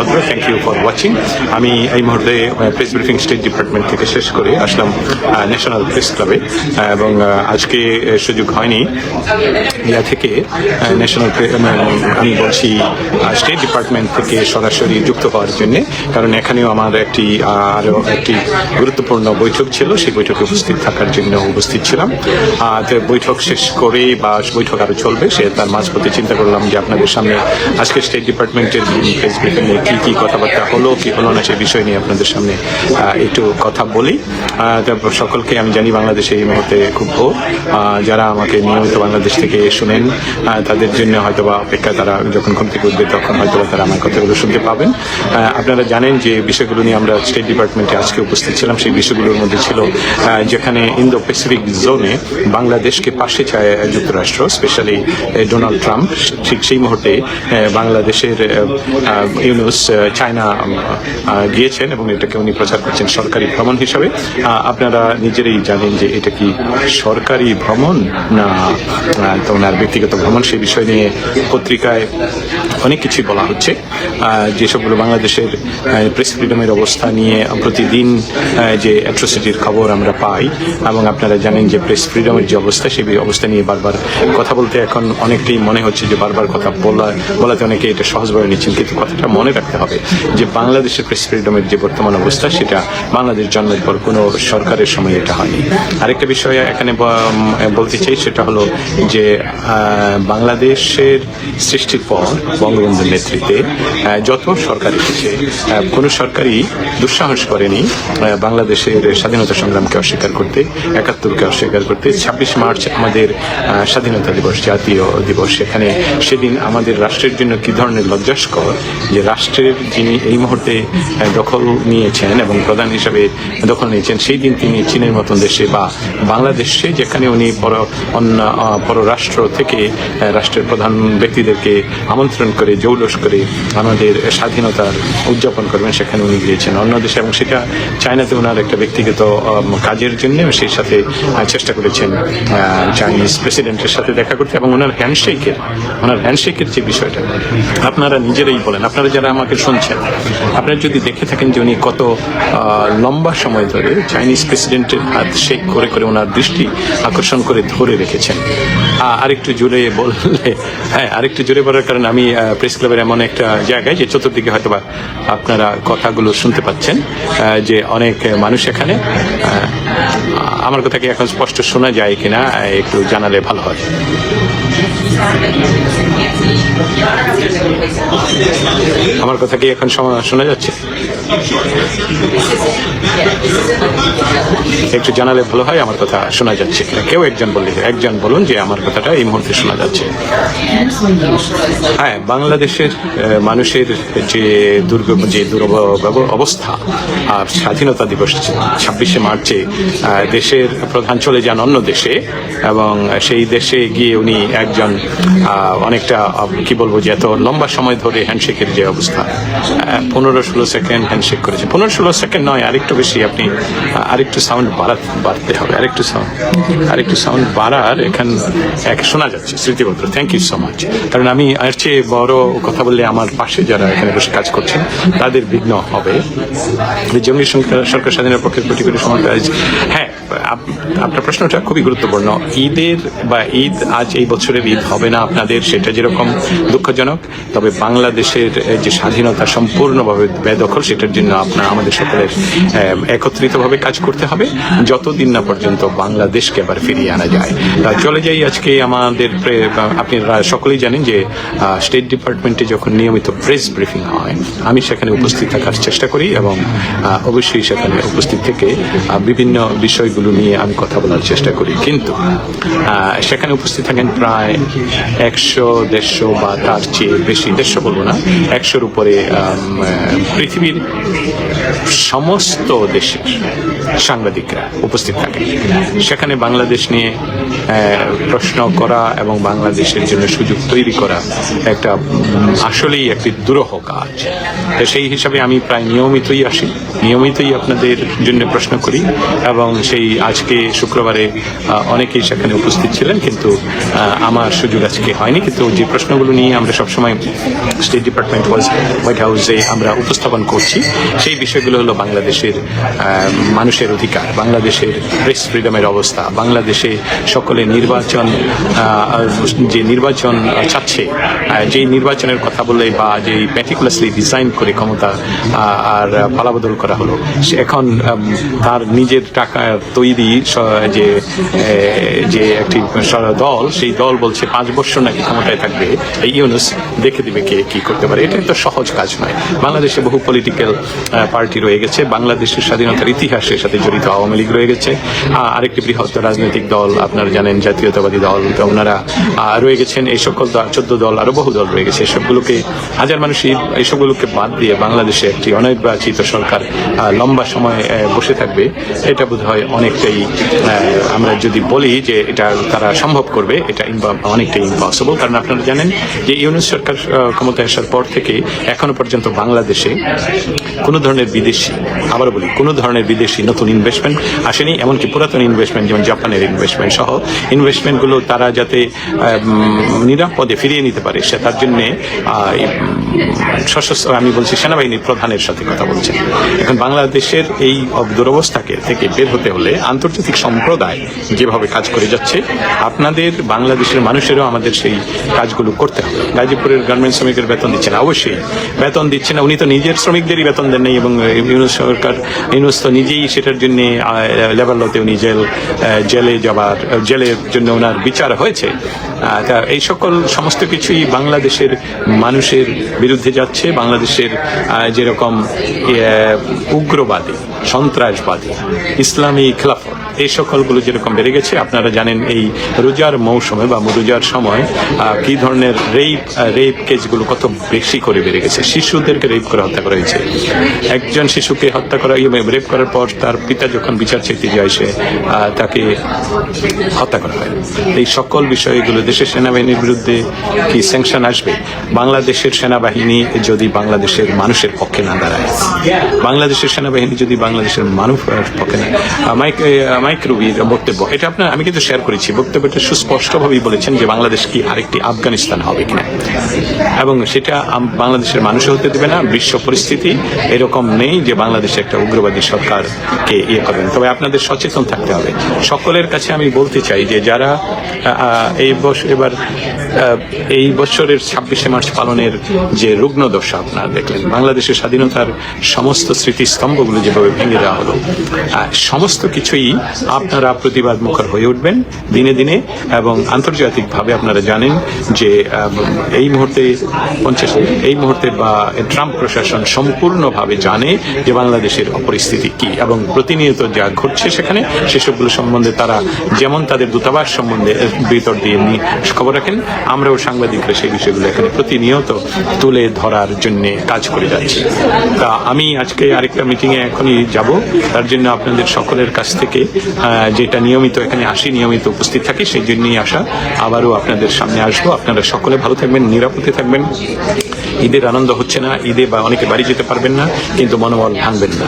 ভদ্র thank you for watching আমি এই মুহূর্তে প্রেস ব্রিফিং স্টেট ডিপার্টমেন্ট থেকে শেষ করে আসলাম ন্যাশনাল প্রেস ক্লাবে এবং আজকে সুযোগ হয়নি ইয়া থেকে ন্যাশনাল আমি বলছি স্টেট ডিপার্টমেন্ট থেকে সরাসরি যুক্ত হওয়ার জন্য। কারণ এখানেও আমার একটি আরও একটি গুরুত্বপূর্ণ বৈঠক ছিল। সেই বৈঠকে উপস্থিত থাকার জন্য উপস্থিত ছিলাম। তো বৈঠক শেষ করে বা বৈঠক আরও চলবে, সে তার মাঝপথে চিন্তা করলাম যে আপনাদের সামনে আজকে স্টেট ডিপার্টমেন্টের প্রেস ব্রিফিং কি কি কথাবার্তা হলো, কি হলো না সেই বিষয় নিয়ে আপনাদের সামনে একটু কথা বলি। সকলকে আমি জানি বাংলাদেশে এই মুহূর্তে খুব ভোর। যারা আমাকে নিয়মিত বাংলাদেশ থেকে শুনেন তাদের জন্য হয়তো বা অপেক্ষা তারা যখন ঘুম থেকে উঠবে, তখন হয়তো বা তারা আমার কথাগুলো শুনতে পাবেন। আপনারা জানেন যে বিষয়গুলো নিয়ে আমরা স্টেট ডিপার্টমেন্টে আজকে উপস্থিত ছিলাম। সেই বিষয়গুলোর মধ্যে ছিল যেখানে ইন্দো প্যাসিফিক জোনে বাংলাদেশকে পাশে চায় যুক্তরাষ্ট্র স্পেশালি ডোনাল্ড ট্রাম্প ঠিক সেই মুহূর্তে বাংলাদেশের ইউনুস চায়না গিয়েছেন এবং এটাকে উনি প্রচার করছেন সরকারি ভ্রমণ হিসাবে। আপনারা নিজেরাই জানেন যে এটা কি সরকারি ভ্রমণ না তো ওনার ব্যক্তিগত ভ্রমণ সেই বিষয় নিয়ে পত্রিকায় অনেক কিছুই বলা হচ্ছে। যেসবগুলো বাংলাদেশের প্রেস ফ্রিডমের অবস্থা নিয়ে প্রতিদিন যে অ্যাট্রোসিটির খবর আমরা পাই এবং আপনারা জানেন যে প্রেস ফ্রিডমের যে অবস্থা সেই অবস্থা নিয়ে বারবার কথা বলতে এখন অনেকটাই মনে হচ্ছে যে বারবার কথা বলা, বলাতে অনেকে এটা সহজভাবে নিচ্ছেন কিন্তু কথাটা মনে রাখতে হবে যে বাংলাদেশের প্রেস ফ্রিডমের যে বর্তমান অবস্থা, সেটা বাংলাদেশ জন্মের পর কোনো সরকারের সময় এটা হয়নি। আরেকটা বিষয় এখানে বলতে চাই, সেটা হলো যে বাংলাদেশের সৃষ্টির পর বঙ্গবন্ধুর নেতৃত্বে যত সরকার এসেছে কোনো সরকারই দুঃসাহস করেনি বাংলাদেশের স্বাধীনতা সংগ্রামকে অস্বীকার করতে, একাত্তরকে অস্বীকার করতে। ছাব্বিশ মার্চ আমাদের স্বাধীনতা দিবস, জাতীয় দিবস। সেখানে সেদিন আমাদের রাষ্ট্রের জন্য কি ধরনের লজ্জাস্কর, যে রাষ্ট্রের যিনি এই মুহূর্তে দখল নিয়েছেন এবং প্রধান হিসাবে দখল নিয়েছেন, সেই দিন তিনি চীনের মতন দেশে বা বাংলাদেশে, যেখানে উনি পর, অন্য পররাষ্ট্র থেকে রাষ্ট্রের প্রধান ব্যক্তিদেরকে আমন্ত্রণ করে, জৌলস করে আমাদের স্বাধীনতার উদযাপন করবেন, সেখানে উনি গিয়েছেন। অন্য দেশে, এবং সেটা চায়নাতে ওনার একটা ব্যক্তিগত কাজের জন্য সেই সাথে চেষ্টা করেছেন চাইনিজ প্রেসিডেন্টের সাথে দেখা করতে, এবং ওনার হ্যান্ডশেকের ওনার হ্যান্ডশেকের যে বিষয়টা, আপনারা নিজেরাই বলেন, আপনারা যারা আমাকে শুনছেন। আপনারা যদি দেখে থাকেন যে উনি কত লম্বা সময় ধরে চাইনিজ প্রেসিডেন্টের হাত শেক করে করে ওনার দৃষ্টি আকর্ষণ করে ধরে রেখেছেন। আরেকটু জোরে বললে হ্যাঁ আরেকটু জোরে বলার কারণে আমি প্রেস ক্লাবের এমন একটা জায়গায় যে চতুর্দিকে হয়তো বা আপনারা কথাগুলো শুনতে পাচ্ছেন যে অনেক মানুষ এখানে আমার কথা কি এখন স্পষ্ট শোনা যায় কিনা একটু জানালে ভালো হয়। আমার কথা কি এখন শোনা- যাচ্ছে? একটু জানালে ভালো হয়, আমার কথা শোনা যাচ্ছে। কেউ একজন বললে, একজন বলুন যে আমার কথাটা এই মুহূর্তে শোনা যাচ্ছে। হ্যাঁ বাংলাদেশের মানুষের যে দুর্গ, যে অবস্থা আর স্বাধীনতা দিবস ছাব্বিশে মার্চে দেশের প্রধান চলে যান অন্য দেশে এবং সেই দেশে গিয়ে উনি একজন অনেকটা কি বলব যে এত লম্বা সময় ধরে হ্যান্ডশেকের যে অবস্থা পনেরো ষোলো সেকেন্ড হ্যান্ডশেক করেছে। পনেরো ষোলো সেকেন্ড নয়, আরেকটু বেশি আপনি আরেকটু সাউন্ড বাড়া, বাড়তে হবে, আরেকটু সাউন্ড আরেকটু সাউন্ড বাড়ার এখান, এক শোনা যাচ্ছে স্মৃতিপত্র থ্যাংক ইউ সো মাচ কারণ আমি এর চেয়ে বড় কথা বললে আমার পাশে যারা এখানে বসে কাজ করছেন, তাদের বিঘ্ন হবে। জঙ্গি সরকার সরকার স্বাধীনের পক্ষে কোটি কোটি সময় কাজ হ্যাঁ আপ- আপনার প্রশ্নটা খুবই গুরুত্বপূর্ণ। ঈদের বা ঈদ, আজ এই বছরের ঈদ হবে না আপনাদের, সেটা যেরকম দুঃখজনক, তবে বাংলাদেশের যে স্বাধীনতা সম্পূর্ণভাবে বেদখল সেটার জন্য আপনার আমাদের সকলের একত্রিতভাবে কাজ করতে হবে, যতদিন না পর্যন্ত বাংলাদেশকে আবার ফিরিয়ে আনা যায়। চলে যাই আজকে আমাদের আপনারা সকলেই জানেন যে স্টেট ডিপার্টমেন্টে যখন নিয়মিত প্রেস ব্রিফিং হয়, আমি সেখানে উপস্থিত থাকার চেষ্টা করি এবং অবশ্যই সেখানে উপস্থিত থেকে বিভিন্ন বিষয়গুলো নিয়ে আমি কথা বলার চেষ্টা করি। কিন্তু সেখানে উপস্থিত থাকেন প্রায় একশো, দেড়শো বা তার চেয়ে বেশি, দেড়শো বলব না, একশোর উপরে পৃথিবীর Gracias. সমস্ত দেশের সাংবাদিকরা উপস্থিত থাকে। সেখানে বাংলাদেশ নিয়ে প্রশ্ন করা এবং বাংলাদেশের জন্য সুযোগ তৈরি করা একটা আসলেই একটি দুরহ কাজ। সেই হিসাবে আমি প্রায় নিয়মিতই আসি। নিয়মিতই আপনাদের জন্য প্রশ্ন করি এবং সেই আজকে শুক্রবারে অনেকেই সেখানে উপস্থিত ছিলেন কিন্তু আমার সুযোগ আজকে হয়নি। কিন্তু যে প্রশ্নগুলো নিয়ে আমরা সবসময় স্টেট ডিপার্টমেন্ট হোয়াইট হাউসে আমরা উপস্থাপন করছি, সেই বিষয়গুলো হলো বাংলাদেশের মানুষের অধিকার, বাংলাদেশের প্রেস ফ্রিডমের অবস্থা, বাংলাদেশে সকলে নির্বাচন যে নির্বাচন চাচ্ছে যেই নির্বাচনের কথা বলে বা যে প্যাটিকুলাসলি ডিজাইন করে ক্ষমতা আর পালাবদল করা হলো এখন তার নিজের টাকা তৈরি যে যে একটি দল, সেই দল বলছে পাঁচ বছর নাকি ক্ষমতায় থাকবে, এই ইউনুস দেখে দিবে কে কি করতে পারে এটা তো সহজ কাজ নয়। বাংলাদেশে বহু পলিটিক্যাল পার্টি রয়ে গেছে। বাংলাদেশের স্বাধীনতার ইতিহাসের সাথে জড়িত আওয়ামী লীগ রয়ে গেছে। আরেকটি বৃহৎ রাজনৈতিক দল আপনারা জানেন, জাতীয়তাবাদী দল। ওনারা রয়ে গেছেন। এই সকল চোদ্দ দল আরও বহু দল রয়ে গেছে। এসবগুলোকে, হাজার মানুষ এইসবগুলোকে বাদ দিয়ে বাংলাদেশে একটি অনির্বাচিত সরকার লম্বা সময় বসে থাকবে। এটা বোধ হয় অনেকটাই আমরা যদি বলি যে এটা তারা সম্ভব করবে, এটা অনেকটাই ইম্পসিবল কারণ আপনারা জানেন যে ইউনুস সরকার ক্ষমতায় আসার পর থেকে এখনও পর্যন্ত বাংলাদেশে কোনো ধরনের বিদেশি। আবার বলি, কোনো ধরনের বিদেশি নতুন ইনভেস্টমেন্ট আসেনি, এমনকি পুরাতন ইনভেস্টমেন্ট যেমন জাপানের ইনভেস্টমেন্ট সহ ইনভেস্টমেন্টগুলো তারা যাতে নিরাপদে ফিরিয়ে নিতে পারে, সে তার জন্যে সশস্ত্র, আমি বলছি সেনাবাহিনীর প্রধানের সাথে কথা বলছেন এখন বাংলাদেশের এই দুরবস্থাকে থেকে বের হতে হলে আন্তর্জাতিক সম্প্রদায় যেভাবে কাজ করে যাচ্ছে, আপনাদের বাংলাদেশের মানুষেরও আমাদের সেই কাজগুলো করতে হবে। গাজীপুরের গার্মেন্টস শ্রমিকের বেতন দিচ্ছে না। অবশ্যই বেতন দিচ্ছে না। উনি তো নিজের শ্রমিকদেরই বেতন দেন এবং ইউনুস সরকার, ইউনুস তো নিজেই সেটার জন্য লেবার লতে উনি জেল জেলে যাবার জেলের জন্য ওনার বিচার হয়েছে। তা এই সকল সমস্ত কিছুই বাংলাদেশের মানুষের বিরুদ্ধে যাচ্ছে, বাংলাদেশের যেরকম উগ্রবাদী, সন্ত্রাসবাদী, ইসলামী খেলাফত। এই সকলগুলো যেরকম বেড়ে গেছে, আপনারা জানেন এই রোজার মৌসুমে বা রোজার সময় কি ধরনের রেপ রেপ কেসগুলো কত বেশি করে বেড়ে গেছে। শিশুদেরকে রেপ করে হত্যা করা হয়েছে। একজন শিশুকে হত্যা করা রেপ করার পর তার পিতা যখন বিচার চাইতে যায়, সে তাকে হত্যা করা হয়। এই সকল বিষয়গুলো দেশের সেনাবাহিনীর বিরুদ্ধে কি স্যাংশন আসবে? বাংলাদেশের সেনাবাহিনী যদি বাংলাদেশের মানুষের পক্ষে না দাঁড়ায়। বাংলাদেশের সেনাবাহিনী যদি বাংলাদেশের মানুষ পক্ষে না আহ, মাইক রুবির বক্তব্য এটা আপনার আমি কিন্তু শেয়ার করেছি বক্তব্যটা সুস্পষ্টভাবেই বলেছেন যে বাংলাদেশ কি আরেকটি আফগানিস্তান হবে কিনা। এবং সেটা বাংলাদেশের মানুষও হতে দেবে না বিশ্ব পরিস্থিতি এরকম নেই যে বাংলাদেশে একটা উগ্রবাদী সরকারকে ইয়ে করবেন তবে আপনাদের সচেতন থাকতে হবে। সকলের কাছে আমি বলতে চাই যে যারা এই বছর এবার এই বছরের ছাব্বিশে মার্চ পালনের যে রুগ্ন দশা আপনারা দেখলেন বাংলাদেশের স্বাধীনতার সমস্ত স্মৃতিস্তম্ভগুলো যেভাবে ভেঙে দেওয়া হলো সমস্ত কিছুই আপনারা প্রতিবাদ মুখর হয়ে উঠবেন দিনে দিনে এবং আন্তর্জাতিকভাবে আপনারা জানেন যে এই মুহূর্তে পঞ্চাশ, এই মুহূর্তে বা ট্রাম্প প্রশাসন সম্পূর্ণভাবে জানে যে বাংলাদেশের পরিস্থিতি কি এবং প্রতিনিয়ত যা ঘটছে সেখানে সেসবগুলো সম্বন্ধে তারা যেমন তাদের দূতাবাস সম্বন্ধে ভিতর দিয়ে নিয়ে খবর রাখেন, আমরাও সাংবাদিকরা সেই বিষয়গুলো এখানে প্রতিনিয়ত তুলে ধরার জন্য কাজ করে যাচ্ছি। তা আমি আজকে আরেকটা মিটিংয়ে এখনই যাব, তার জন্য আপনাদের সকলের কাছ থেকে যেটা নিয়মিত এখানে আসি, নিয়মিত উপস্থিত থাকি, সেই জন্যই আসা। আবারও আপনাদের সামনে আসব। আপনারা সকলে ভালো থাকবেন, নিরাপদে থাকবেন। ঈদের আনন্দ হচ্ছে না, ঈদে বা অনেকে বাড়ি যেতে পারবেন না, কিন্তু মনোবল ভাঙবেন না।